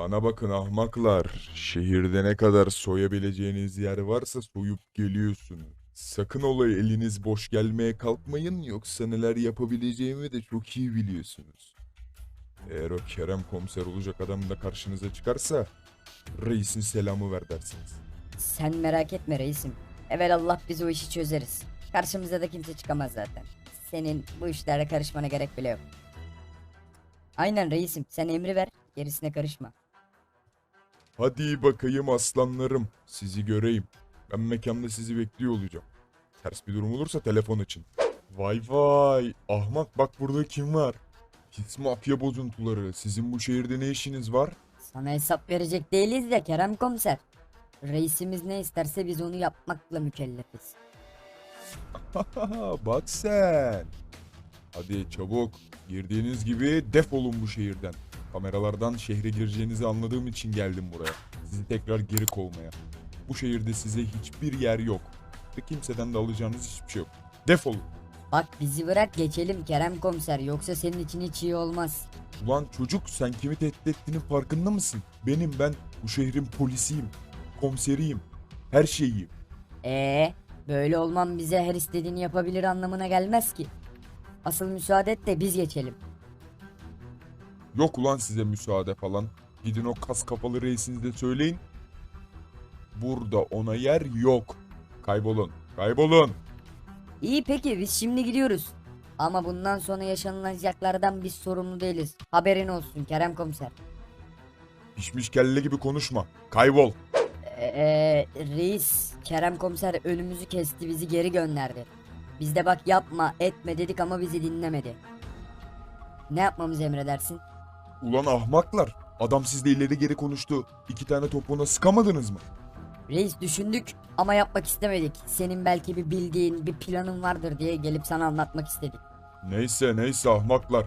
Bana bakın ahmaklar. Şehirde ne kadar soyabileceğiniz yer varsa soyup geliyorsunuz. Sakın olayı eliniz boş gelmeye kalkmayın yoksa neler yapabileceğimi de çok iyi biliyorsunuz. Eğer o Kerem komiser olacak adam da karşınıza çıkarsa reisin selamı ver dersiniz. Sen merak etme reisim. Evvel Allah biz o işi çözeriz. Karşımıza da kimse çıkamaz zaten. Senin bu işlere karışmana gerek bile yok. Aynen reisim sen emri ver gerisine karışma. Hadi bakayım aslanlarım sizi göreyim. Ben mekanda sizi bekliyor olacağım. Ters bir durum olursa telefon açın. Vay vay ahmak bak burada kim var? Pis mafya bozuntuları sizin bu şehirde ne işiniz var? Sana hesap verecek değiliz ya Kerem komiser. Reisimiz ne isterse biz onu yapmakla mükellefiz. Bak sen. Hadi çabuk. Girdiğiniz gibi defolun bu şehirden. Kameralardan şehre gireceğinizi anladığım için geldim buraya. Sizi tekrar geri kovmaya. Bu şehirde size hiçbir yer yok. Ve kimseden de alacağınız hiçbir şey yok. Defolun. Bak bizi bırak geçelim Kerem komiser yoksa senin için hiç iyi olmaz. Ulan çocuk sen kimi tehdit ettiğinin farkında mısın? Benim ben bu şehrin polisiyim. Komiseriyim. Her şeyiyim. Ee, böyle olmam bize her istediğini yapabilir anlamına gelmez ki. Asıl müsaade et de biz geçelim. Yok ulan size müsaade falan. Gidin o kas kafalı reisinize söyleyin. Burada ona yer yok. Kaybolun. Kaybolun. İyi peki biz şimdi gidiyoruz. Ama bundan sonra yaşanacaklardan biz sorumlu değiliz. Haberin olsun Kerem komiser. Pişmiş kelle gibi konuşma. Kaybol. Ee, reis Kerem komiser önümüzü kesti bizi geri gönderdi. Biz de bak yapma etme dedik ama bizi dinlemedi. Ne yapmamızı emredersin? Ulan ahmaklar. Adam sizle ileri geri konuştu. İki tane topuğuna sıkamadınız mı? Reis düşündük ama yapmak istemedik. Senin belki bir bildiğin bir planın vardır diye gelip sana anlatmak istedik. Neyse neyse ahmaklar.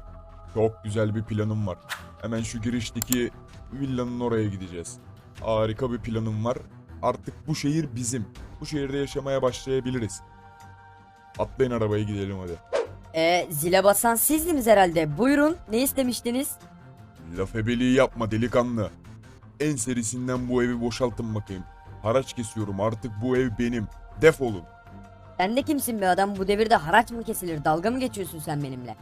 Çok güzel bir planım var. Hemen şu girişteki villanın oraya gideceğiz. Harika bir planım var. Artık bu şehir bizim. Bu şehirde yaşamaya başlayabiliriz. Atlayın arabaya gidelim hadi. Ee, zile basan sizdiniz herhalde. Buyurun ne istemiştiniz? Laf ebeliği yapma delikanlı. En serisinden bu evi boşaltın bakayım. Haraç kesiyorum artık bu ev benim. Defolun. Sen de kimsin be adam bu devirde haraç mı kesilir dalga mı geçiyorsun sen benimle?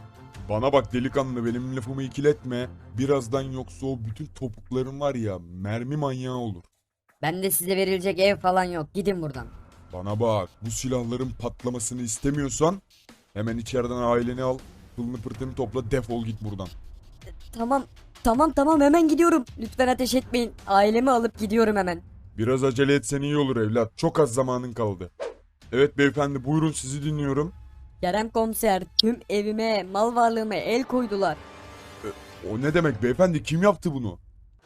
Bana bak delikanlı benim lafımı ikiletme. Birazdan yoksa o bütün topukların var ya mermi manyağı olur. Ben de size verilecek ev falan yok gidin buradan. Bana bak bu silahların patlamasını istemiyorsan hemen içeriden aileni al. Pılını pırtını topla defol git buradan. Tamam tamam tamam hemen gidiyorum. Lütfen ateş etmeyin ailemi alıp gidiyorum hemen. Biraz acele etsen iyi olur evlat. Çok az zamanın kaldı. Evet beyefendi buyurun sizi dinliyorum. Kerem komiser tüm evime mal varlığıma el koydular. O ne demek beyefendi kim yaptı bunu?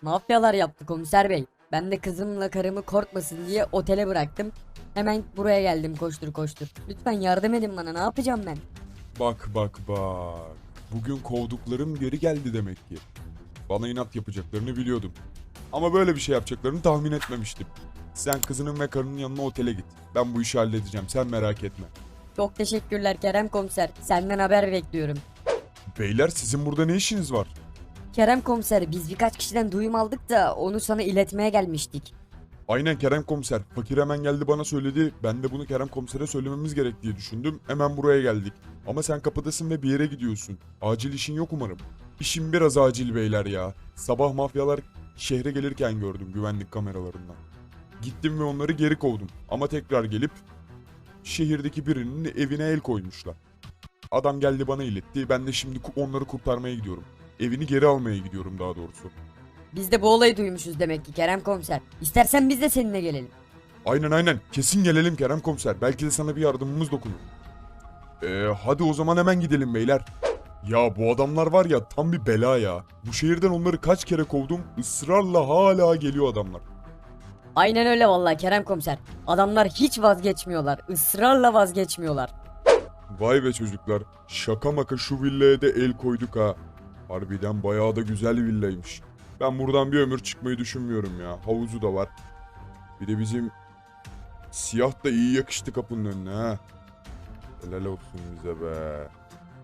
Mafyalar yaptı komiser bey. Ben de kızımla karımı korkmasın diye otele bıraktım. Hemen buraya geldim koştur koştur. Lütfen yardım edin bana ne yapacağım ben? Bak bak bak. Bugün kovduklarım geri geldi demek ki. Bana inat yapacaklarını biliyordum. Ama böyle bir şey yapacaklarını tahmin etmemiştim. Sen kızının ve karının yanına otele git. Ben bu işi halledeceğim sen merak etme. Çok teşekkürler Kerem komiser. Senden haber bekliyorum. Beyler sizin burada ne işiniz var? Kerem komiser biz birkaç kişiden duyum aldık da onu sana iletmeye gelmiştik. Aynen Kerem komiser. Fakir hemen geldi bana söyledi. Ben de bunu Kerem komisere söylememiz gerek diye düşündüm. Hemen buraya geldik. Ama sen kapıdasın ve bir yere gidiyorsun. Acil işin yok umarım. İşim biraz acil beyler ya. Sabah mafyalar şehre gelirken gördüm güvenlik kameralarından. Gittim ve onları geri kovdum. Ama tekrar gelip şehirdeki birinin evine el koymuşlar. Adam geldi bana iletti. Ben de şimdi onları kurtarmaya gidiyorum. Evini geri almaya gidiyorum daha doğrusu. Biz de bu olayı duymuşuz demek ki Kerem komiser. İstersen biz de seninle gelelim. Aynen aynen. Kesin gelelim Kerem komiser. Belki de sana bir yardımımız dokunur. Ee, hadi o zaman hemen gidelim beyler. Ya bu adamlar var ya tam bir bela ya. Bu şehirden onları kaç kere kovdum. ısrarla hala geliyor adamlar. Aynen öyle vallahi Kerem komiser. Adamlar hiç vazgeçmiyorlar. ısrarla vazgeçmiyorlar. Vay be çocuklar. Şaka maka şu villaya da el koyduk ha. Harbiden bayağı da güzel villaymış. Ben buradan bir ömür çıkmayı düşünmüyorum ya. Havuzu da var. Bir de bizim siyah da iyi yakıştı kapının önüne ha. Helal olsun bize be.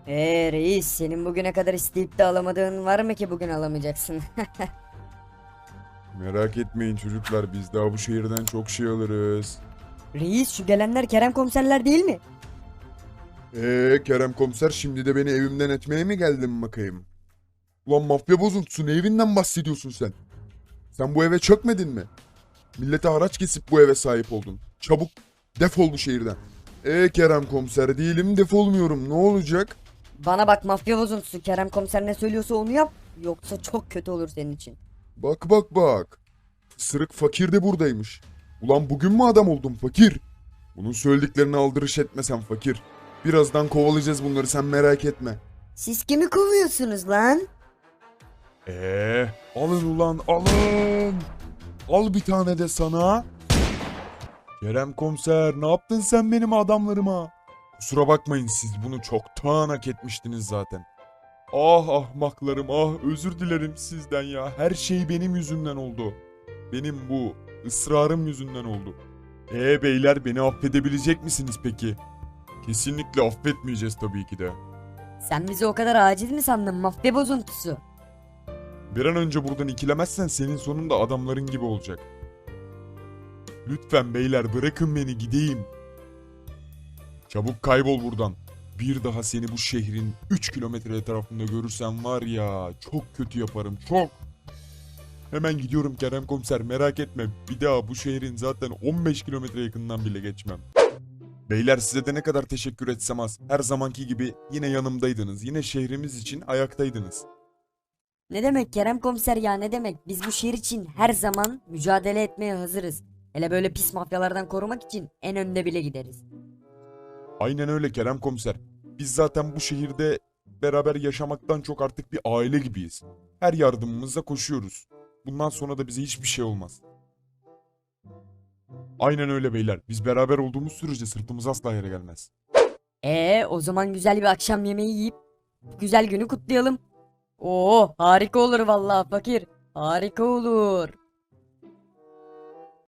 Eee reis senin bugüne kadar isteyip de alamadığın var mı ki bugün alamayacaksın? Merak etmeyin çocuklar biz daha bu şehirden çok şey alırız. Reis şu gelenler Kerem komiserler değil mi? Eee Kerem komiser şimdi de beni evimden etmeye mi geldin bakayım? Ulan mafya bozuntusu ne evinden bahsediyorsun sen? Sen bu eve çökmedin mi? Millete haraç kesip bu eve sahip oldun. Çabuk defol bu şehirden. Eee Kerem komiser değilim defolmuyorum ne olacak? Bana bak mafya bozuntusu Kerem komiser ne söylüyorsa onu yap. Yoksa çok kötü olur senin için. Bak bak bak. Sırık fakir de buradaymış. Ulan bugün mü adam oldun fakir? Bunun söylediklerini aldırış etmesen fakir. Birazdan kovalayacağız bunları sen merak etme. Siz kimi kovuyorsunuz lan? Ee, alın ulan alın. Al bir tane de sana. Kerem komiser ne yaptın sen benim adamlarıma? Kusura bakmayın siz bunu çoktan hak etmiştiniz zaten. Ah ahmaklarım ah özür dilerim sizden ya. Her şey benim yüzümden oldu. Benim bu ısrarım yüzünden oldu. Ee beyler beni affedebilecek misiniz peki? Kesinlikle affetmeyeceğiz tabii ki de. Sen bizi o kadar aciz mi sandın mafya bozuntusu? Bir an önce buradan ikilemezsen senin sonun da adamların gibi olacak. Lütfen beyler bırakın beni gideyim. Çabuk kaybol buradan. Bir daha seni bu şehrin 3 kilometre etrafında görürsem var ya çok kötü yaparım çok. Hemen gidiyorum Kerem komiser merak etme. Bir daha bu şehrin zaten 15 kilometre yakından bile geçmem. Beyler size de ne kadar teşekkür etsem az. Her zamanki gibi yine yanımdaydınız. Yine şehrimiz için ayaktaydınız. Ne demek Kerem komiser ya ne demek? Biz bu şehir için her zaman mücadele etmeye hazırız. Hele böyle pis mafyalardan korumak için en önde bile gideriz. Aynen öyle Kerem komiser. Biz zaten bu şehirde beraber yaşamaktan çok artık bir aile gibiyiz. Her yardımımıza koşuyoruz. Bundan sonra da bize hiçbir şey olmaz. Aynen öyle beyler. Biz beraber olduğumuz sürece sırtımız asla yere gelmez. Ee o zaman güzel bir akşam yemeği yiyip güzel günü kutlayalım. Oo harika olur vallahi fakir. Harika olur.